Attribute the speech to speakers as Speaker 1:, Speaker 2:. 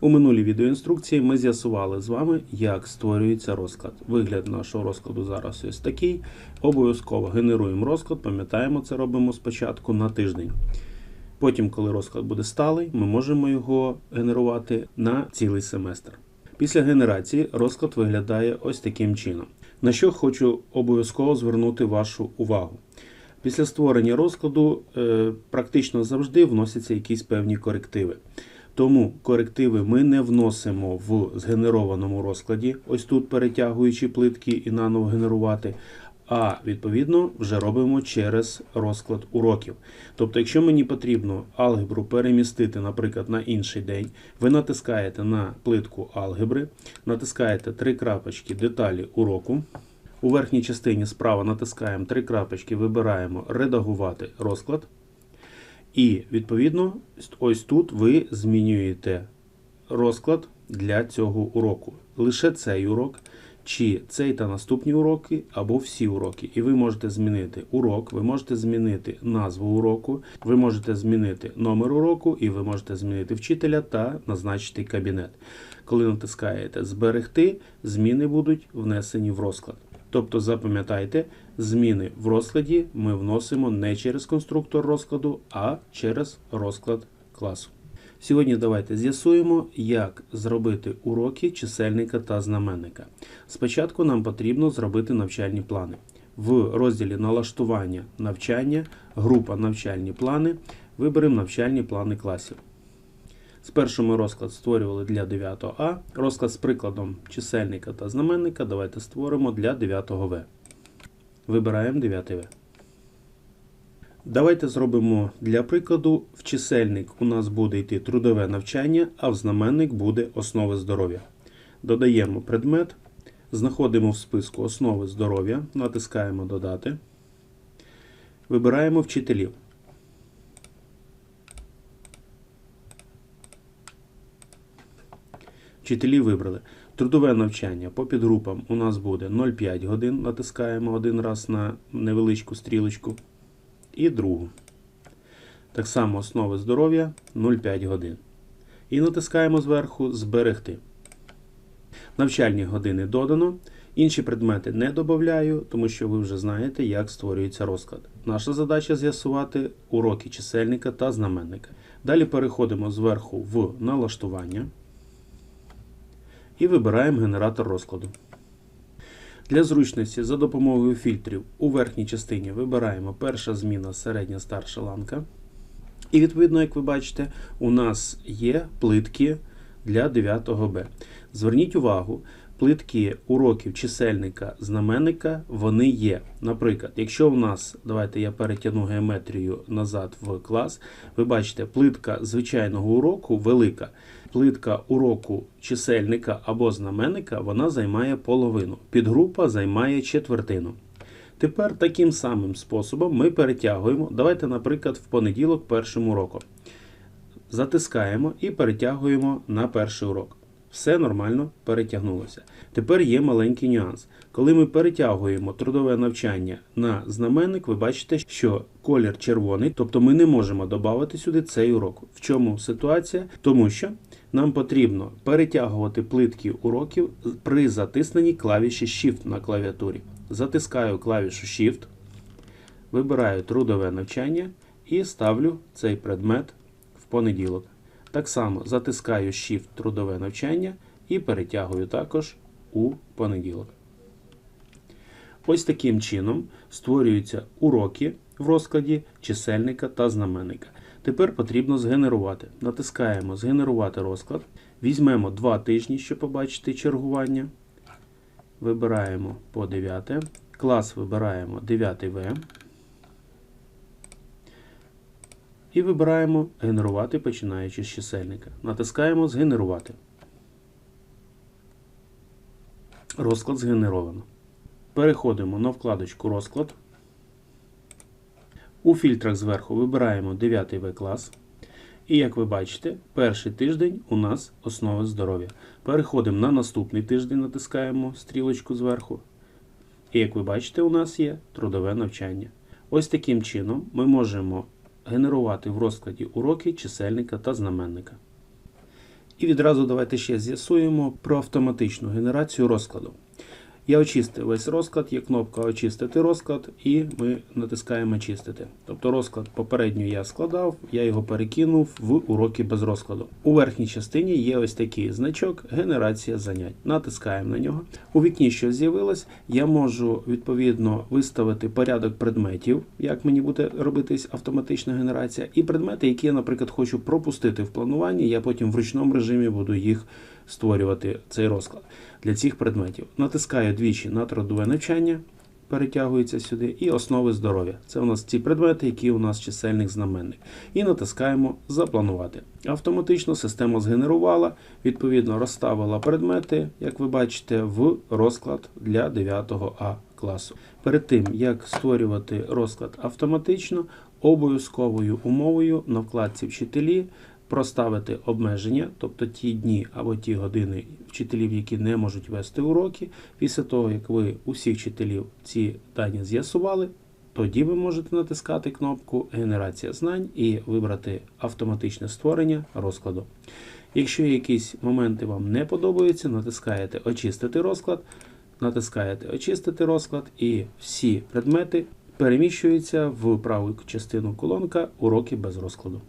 Speaker 1: У минулій відеоінструкції ми з'ясували з вами, як створюється розклад. Вигляд нашого розкладу зараз ось такий. Обов'язково генеруємо розклад, пам'ятаємо, це робимо спочатку на тиждень. Потім, коли розклад буде сталий, ми можемо його генерувати на цілий семестр. Після генерації розклад виглядає ось таким чином. На що хочу обов'язково звернути вашу увагу. Після створення розкладу е, практично завжди вносяться якісь певні корективи. Тому корективи ми не вносимо в згенерованому розкладі, ось тут перетягуючи плитки і наново генерувати. А відповідно вже робимо через розклад уроків. Тобто, якщо мені потрібно алгебру перемістити, наприклад, на інший день, ви натискаєте на плитку алгебри, натискаєте три крапочки деталі уроку. У верхній частині справа натискаємо три крапочки, вибираємо редагувати розклад. І відповідно, ось тут ви змінюєте розклад для цього уроку. Лише цей урок, чи цей та наступні уроки, або всі уроки. І ви можете змінити урок, ви можете змінити назву уроку, ви можете змінити номер уроку, і ви можете змінити вчителя та назначити кабінет. Коли натискаєте Зберегти, зміни будуть внесені в розклад. Тобто запам'ятайте, зміни в розкладі ми вносимо не через конструктор розкладу, а через розклад класу. Сьогодні давайте з'ясуємо, як зробити уроки чисельника та знаменника. Спочатку нам потрібно зробити навчальні плани. В розділі налаштування навчання, група навчальні плани, виберемо навчальні плани класів. Спершу ми розклад створювали для 9 А. Розклад з прикладом чисельника та знаменника давайте створимо для 9 В. Вибираємо 9 В. Давайте зробимо для прикладу. В чисельник у нас буде йти трудове навчання, а в знаменник буде основи здоров'я. Додаємо предмет, знаходимо в списку основи здоров'я, натискаємо Додати. Вибираємо вчителів. Вчителі вибрали. Трудове навчання по підгрупам у нас буде 0,5 годин. Натискаємо один раз на невеличку стрілочку. І другу. Так само основи здоров'я 0,5 годин. І натискаємо зверху Зберегти. Навчальні години додано. Інші предмети не додаю, тому що ви вже знаєте, як створюється розклад. Наша задача з'ясувати уроки чисельника та знаменника. Далі переходимо зверху в налаштування і вибираємо генератор розкладу. Для зручності за допомогою фільтрів у верхній частині вибираємо перша зміна середня старша ланка. І відповідно, як ви бачите, у нас є плитки для 9 Б. Зверніть увагу, плитки уроків чисельника знаменника вони є. Наприклад, якщо у нас, давайте я перетягну геометрію назад в клас, ви бачите, плитка звичайного уроку велика. Плитка уроку чисельника або знаменника вона займає половину. Підгрупа займає четвертину. Тепер таким самим способом ми перетягуємо. Давайте, наприклад, в понеділок першим уроком. Затискаємо і перетягуємо на перший урок. Все нормально перетягнулося. Тепер є маленький нюанс. Коли ми перетягуємо трудове навчання на знаменник, ви бачите, що колір червоний, тобто ми не можемо додати сюди цей урок. В чому ситуація? Тому що нам потрібно перетягувати плитки уроків при затисненні клавіші Shift на клавіатурі. Затискаю клавішу Shift, вибираю трудове навчання і ставлю цей предмет в понеділок. Так само затискаю Shift трудове навчання і перетягую також у понеділок. Ось таким чином створюються уроки в розкладі чисельника та знаменника. Тепер потрібно згенерувати. Натискаємо Згенерувати розклад. Візьмемо 2 тижні, щоб побачити чергування. Вибираємо по 9. Клас вибираємо 9 В. І вибираємо Генерувати, починаючи з чисельника. Натискаємо Згенерувати. Розклад згенеровано. Переходимо на вкладочку Розклад. У фільтрах зверху вибираємо 9 В клас. І як ви бачите, перший тиждень у нас основи здоров'я. Переходимо на наступний тиждень, натискаємо стрілочку зверху. І як ви бачите, у нас є трудове навчання. Ось таким чином ми можемо генерувати в розкладі уроки чисельника та знаменника. І відразу давайте ще з'ясуємо про автоматичну генерацію розкладу. Я очистив весь розклад, є кнопка Очистити розклад, і ми натискаємо Очистити. Тобто розклад попередньо я складав, я його перекинув в уроки без розкладу. У верхній частині є ось такий значок Генерація занять. Натискаємо на нього. У вікні, що з'явилось, я можу відповідно виставити порядок предметів, як мені буде робитись автоматична генерація, і предмети, які я, наприклад, хочу пропустити в плануванні, я потім в ручному режимі буду їх створювати цей розклад для цих предметів. Натискаю двічі на трудове навчання, перетягується сюди, і основи здоров'я. Це у нас ці предмети, які у нас чисельник знаменник. І натискаємо Запланувати. Автоматично система згенерувала, відповідно розставила предмети, як ви бачите, в розклад для 9 А класу. Перед тим, як створювати розклад автоматично, обов'язковою умовою на вкладці вчителі проставити обмеження, тобто ті дні або ті години вчителів, які не можуть вести уроки. Після того, як ви усіх вчителів ці дані з'ясували, тоді ви можете натискати кнопку Генерація знань і вибрати автоматичне створення розкладу. Якщо якісь моменти вам не подобаються, натискаєте Очистити розклад, натискаєте Очистити розклад, і всі предмети переміщуються в праву частину колонка Уроки без розкладу.